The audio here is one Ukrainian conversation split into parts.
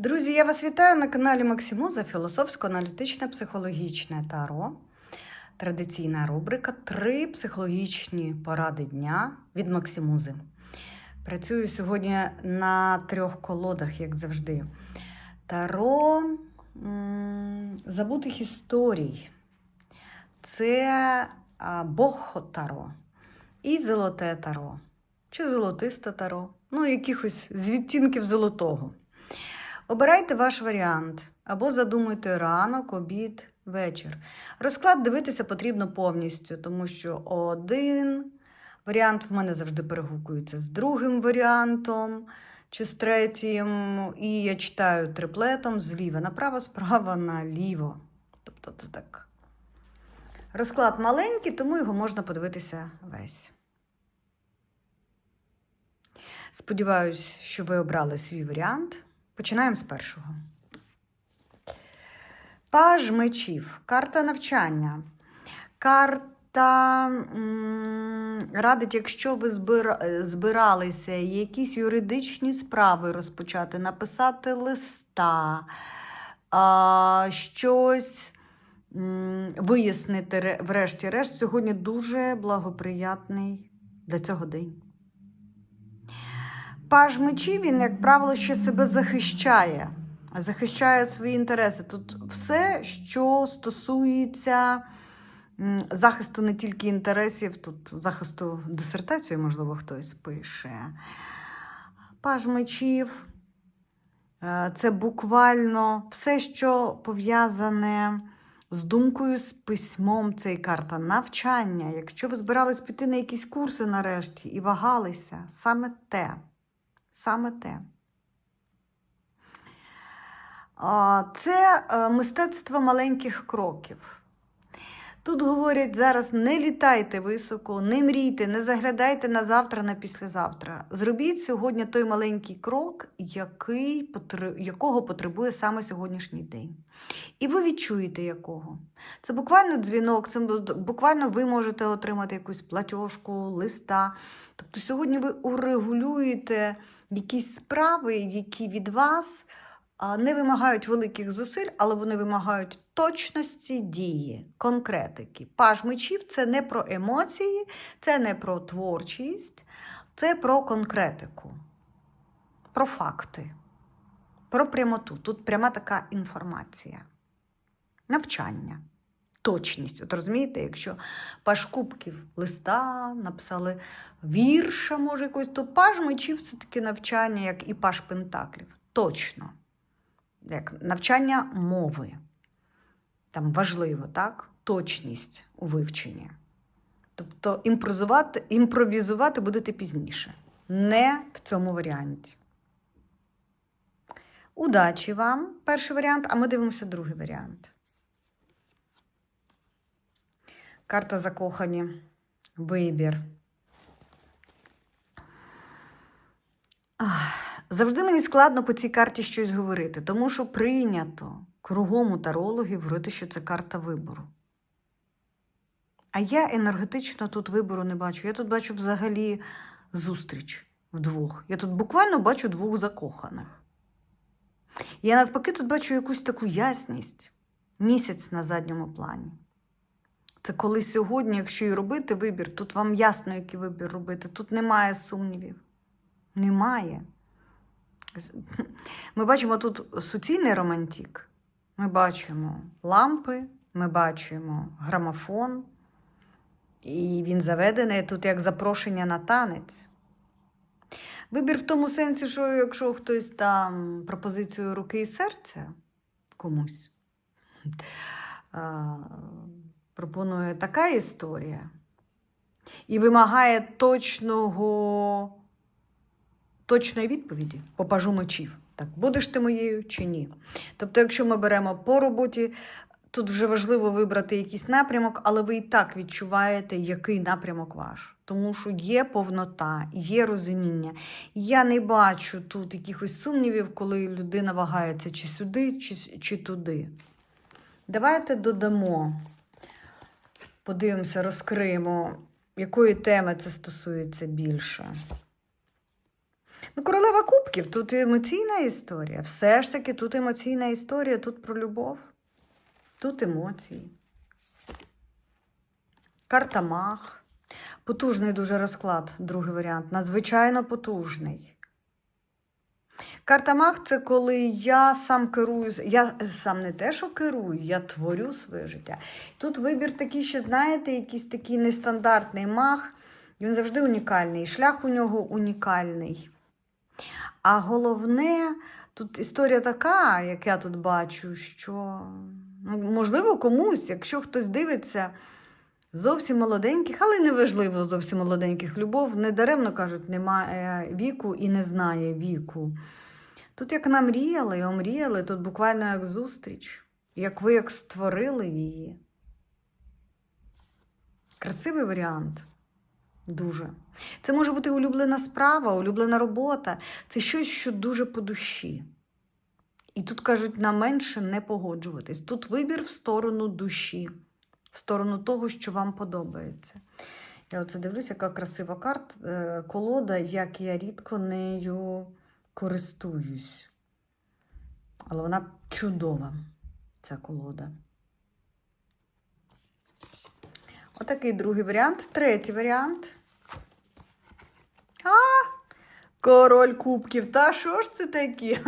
Друзі, я вас вітаю на каналі Максимуза Філософсько-аналітичне психологічне таро. Традиційна рубрика Три психологічні поради дня від Максимузи. Працюю сьогодні на трьох колодах, як завжди. Таро забутих історій. Це Бог Таро і Золоте Таро. Чи золотисте таро. Ну, якихось з відтінків золотого. Обирайте ваш варіант або задумуйте ранок, обід, вечір. Розклад дивитися потрібно повністю, тому що один варіант в мене завжди перегукується з другим варіантом чи з третім. І я читаю триплетом зліва направо, справа наліво. Тобто це так. Розклад маленький, тому його можна подивитися весь. Сподіваюсь, що ви обрали свій варіант. Починаємо з першого. Паж мечів. Карта навчання. Карта м, радить, якщо ви збира- збиралися якісь юридичні справи розпочати, написати листа, а, щось м, вияснити, врешті-решт, сьогодні дуже благоприятний для цього день. Паж мечів, він, як правило, ще себе захищає, захищає свої інтереси. Тут все, що стосується захисту не тільки інтересів, тут захисту дисертації, можливо, хтось пише. Паж мечів е, це буквально все, що пов'язане з думкою, з письмом. Це і карта навчання. Якщо ви збирались піти на якісь курси нарешті і вагалися, саме те. Саме те. Це е, мистецтво маленьких кроків. Тут говорять зараз: не літайте високо, не мрійте, не заглядайте на завтра, на післязавтра. Зробіть сьогодні той маленький крок, який, якого потребує саме сьогоднішній день. І ви відчуєте якого. Це буквально дзвінок, це буквально ви можете отримати якусь платіжку, листа. Тобто сьогодні ви урегулюєте якісь справи, які від вас не вимагають великих зусиль, але вони вимагають точності дії, конкретики. Паж мечів це не про емоції, це не про творчість, це про конкретику, про факти, про прямоту. Тут пряма така інформація. Навчання. Точність. От розумієте, якщо паж кубків листа написали вірша, може якось, то паж мечів це таке навчання, як і паж пентаклів. Точно. Як навчання мови. Там важливо, так? Точність у вивченні. Тобто імпровізувати, імпровізувати будете пізніше. Не в цьому варіанті. Удачі вам, перший варіант, а ми дивимося другий варіант. Карта закохані. Вибір. Завжди мені складно по цій карті щось говорити, тому що прийнято кругом у тарологів говорити, що це карта вибору. А я енергетично тут вибору не бачу. Я тут бачу взагалі зустріч вдвох. Я тут буквально бачу двох закоханих. Я навпаки тут бачу якусь таку ясність, місяць на задньому плані. Це коли сьогодні, якщо і робити вибір, тут вам ясно, який вибір робити. Тут немає сумнівів. Немає. Ми бачимо тут суцільний романтик. Ми бачимо лампи, ми бачимо грамофон, і він заведений тут як запрошення на танець. Вибір в тому сенсі, що якщо хтось там пропозицію руки і серця комусь пропонує така історія і вимагає точного точної відповіді по пажу мечів. Так, будеш ти моєю чи ні? Тобто, якщо ми беремо по роботі, тут вже важливо вибрати якийсь напрямок, але ви і так відчуваєте, який напрямок ваш. Тому що є повнота, є розуміння. Я не бачу тут якихось сумнівів, коли людина вагається чи сюди, чи, чи туди. Давайте додамо, подивимося, розкриємо, якої теми це стосується більше. Ну, королева кубків, тут емоційна історія. Все ж таки, тут емоційна історія, тут про любов, тут емоції. Карта мах. Потужний дуже розклад, другий варіант. Надзвичайно потужний. Карта мах це коли я сам керую, я сам не те, що керую, я творю своє життя. Тут вибір такий, що, знаєте, якийсь такий нестандартний мах, він завжди унікальний, шлях у нього унікальний. А головне, тут історія така, як я тут бачу, що ну, можливо комусь, якщо хтось дивиться зовсім молоденьких, але неважливо зовсім молоденьких любов, не даремно кажуть, немає віку і не знає віку. Тут як намріяли і омріяли, тут буквально як зустріч, як ви як створили її. Красивий варіант. Дуже. Це може бути улюблена справа, улюблена робота. Це щось, що дуже по душі. І тут кажуть, на менше не погоджуватись. Тут вибір в сторону душі, в сторону того, що вам подобається. Я оце дивлюся, яка красива карта, е, колода, як я рідко нею користуюсь. Але вона чудова, ця колода. Отакий другий варіант. Третій варіант. А, король кубків. Та що ж це такі?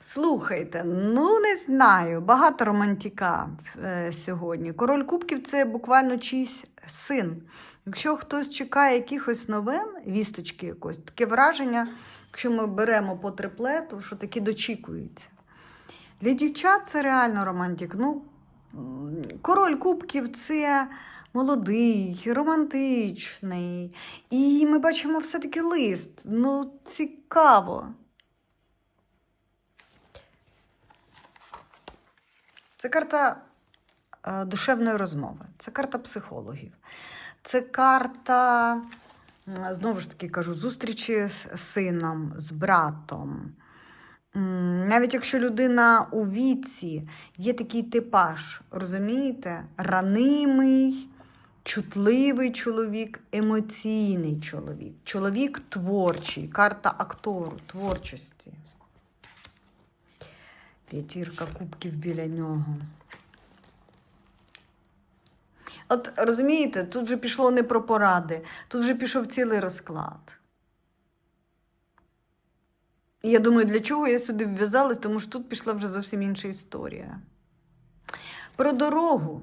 Слухайте, ну не знаю. Багато романтика е, сьогодні. Король кубків це буквально чийсь син. Якщо хтось чекає якихось новин, вісточки якось, таке враження, якщо ми беремо по триплету, що такі дочікуються. Для дівчат це реально романтик. Ну, король кубків це молодий, романтичний. І ми бачимо все-таки лист. Ну, цікаво. Це карта е, душевної розмови, це карта психологів, це карта, знову ж таки кажу, зустрічі з сином, з братом. Навіть якщо людина у віці, є такий типаж, розумієте? Ранимий, чутливий чоловік, емоційний чоловік, чоловік творчий, карта актору, творчості. П'ятірка кубків біля нього. От розумієте, тут вже пішло не про поради, тут вже пішов цілий розклад. І я думаю, для чого я сюди вв'язалась, тому що тут пішла вже зовсім інша історія. Про дорогу.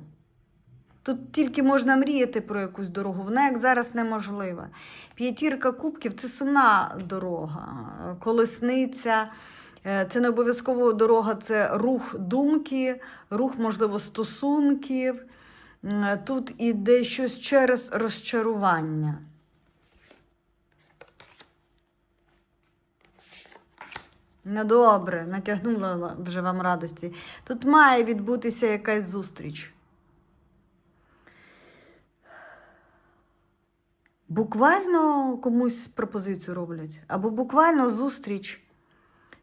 Тут тільки можна мріяти про якусь дорогу, вона як зараз неможлива. П'ятірка кубків це сумна дорога, колесниця. Е, Це не обов'язково дорога, це рух думки, рух, можливо, стосунків. Тут іде щось через розчарування. Ну, добре, натягнула вже вам радості. Тут має відбутися якась зустріч. Буквально комусь пропозицію роблять, або буквально зустріч.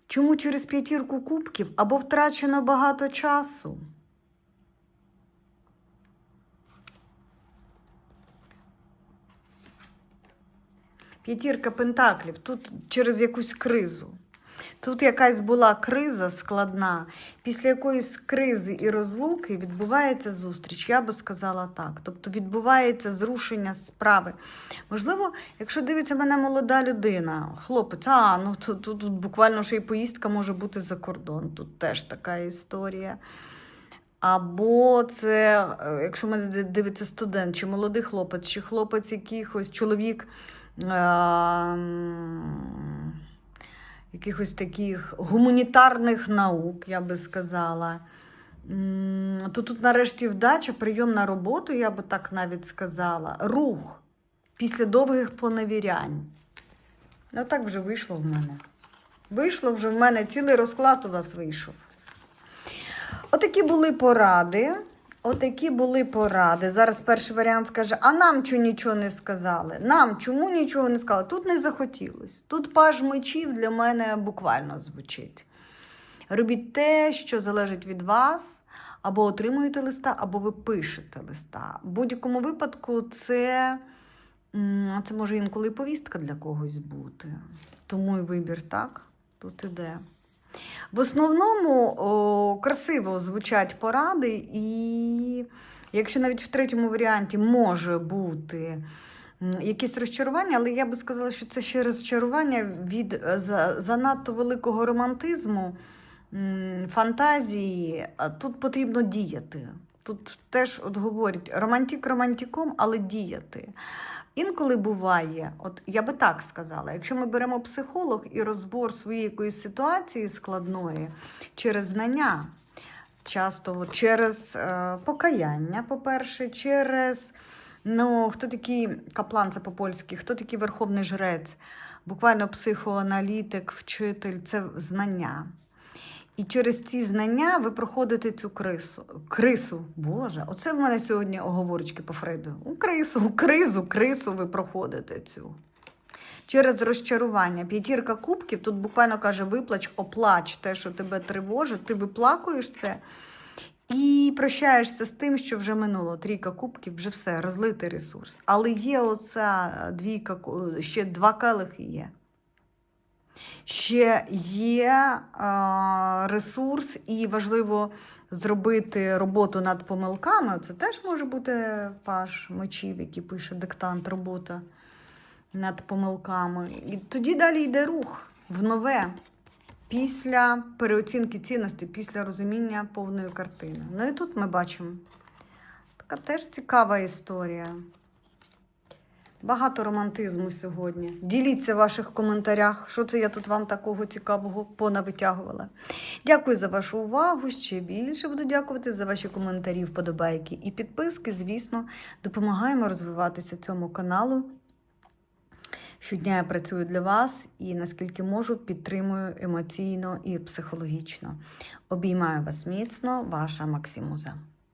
Чому через п'ятірку кубків або втрачено багато часу? П'ятірка пентаклів тут через якусь кризу. Тут якась була криза складна, після якоїсь кризи і розлуки відбувається зустріч, я би сказала так. Тобто відбувається зрушення справи. Можливо, якщо дивиться мене молода людина, хлопець, а ну тут, тут, тут буквально ще й поїздка може бути за кордон. Тут теж така історія. Або це, е, якщо мене дивиться студент, чи молодий хлопець, чи хлопець якихось чоловік. ем, якихось таких гуманітарних наук, я би сказала. То тут нарешті вдача, прийом на роботу, я би так навіть сказала. Рух після довгих поневірянь. Ну так вже вийшло в мене. Вийшло вже в мене цілий розклад у вас вийшов. Отакі були поради. Отакі були поради. Зараз перший варіант скаже: а нам чому нічого не сказали? Нам чому нічого не сказали? Тут не захотілось. Тут паж мечів для мене буквально звучить. Робіть те, що залежить від вас, або отримуєте листа, або ви пишете листа. В будь-якому випадку це Це може інколи повістка для когось бути. Тому і вибір так тут іде. В основному о, красиво звучать поради, і якщо навіть в третьому варіанті може бути м, якесь розчарування, але я би сказала, що це ще розчарування від е, за- занадто великого романтизму, фантазії. Тут потрібно діяти. Тут теж от говорять романтик романтиком, але діяти. Інколи буває, от я би так сказала, якщо ми беремо психолог і розбор своєї якоїсь ситуації складної через знання, часто через е, покаяння, по-перше, через ну, хто такий каплан, це по-польськи, хто такий верховний жрець, буквально психоаналітик, вчитель це знання. І через ці знання ви проходите цю крису. Крису, Боже, оце в мене сьогодні оговорочки по Фрейду. У крису, кризу, крису ви проходите цю. Через розчарування. П'ятірка кубків тут буквально каже: виплач, оплач те, що тебе тривожить, ти виплакуєш це і прощаєшся з тим, що вже минуло. Трійка кубків, вже все, розлитий ресурс. Але є оця двійка, ще два келихи є. Ще є ресурс, і важливо зробити роботу над помилками. Це теж може бути паш мечів, який пише диктант, робота над помилками. І тоді далі йде рух в нове після переоцінки цінності, після розуміння повної картини. Ну і тут ми бачимо така теж цікава історія. Багато романтизму сьогодні. Діліться в ваших коментарях, що це я тут вам такого цікавого понавитягувала. Дякую за вашу увагу. Ще більше буду дякувати за ваші коментарі, вподобайки і підписки. Звісно, допомагаємо розвиватися цьому каналу. Щодня я працюю для вас і наскільки можу, підтримую емоційно і психологічно. Обіймаю вас міцно, ваша Максимуза.